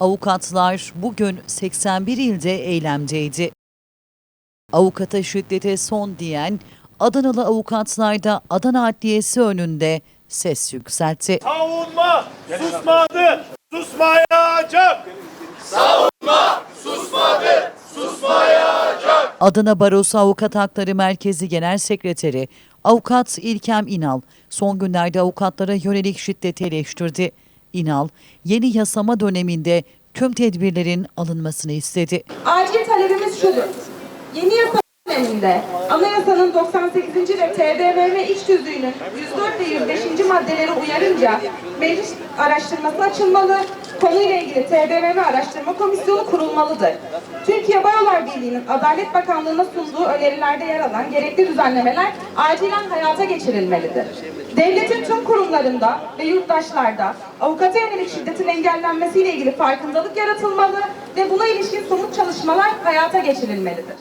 Avukatlar bugün 81 ilde eylemdeydi. Avukata şiddete son diyen Adanalı avukatlar da Adana Adliyesi önünde ses yükseltti. Savunma susmadı, susmayacak. Adana Barosu Avukat Hakları Merkezi Genel Sekreteri Avukat İlkem İnal son günlerde avukatlara yönelik şiddeti eleştirdi. İnal, yeni yasama döneminde tüm tedbirlerin alınmasını istedi. Acil talebimiz şudur. Yeni yasa döneminde anayasanın 98. ve TBMM iç tüzüğünün 104 ve 105. maddeleri uyarınca meclis araştırması açılmalı, konuyla ilgili TBMM araştırma komisyonu kurulmalıdır. Türkiye Barolar Birliği'nin Adalet Bakanlığı'na sunduğu önerilerde yer alan gerekli düzenlemeler acilen hayata geçirilmelidir. Devletin kurumlarında ve yurttaşlarda avukata yönelik şiddetin engellenmesiyle ilgili farkındalık yaratılmalı ve buna ilişkin somut çalışmalar hayata geçirilmelidir.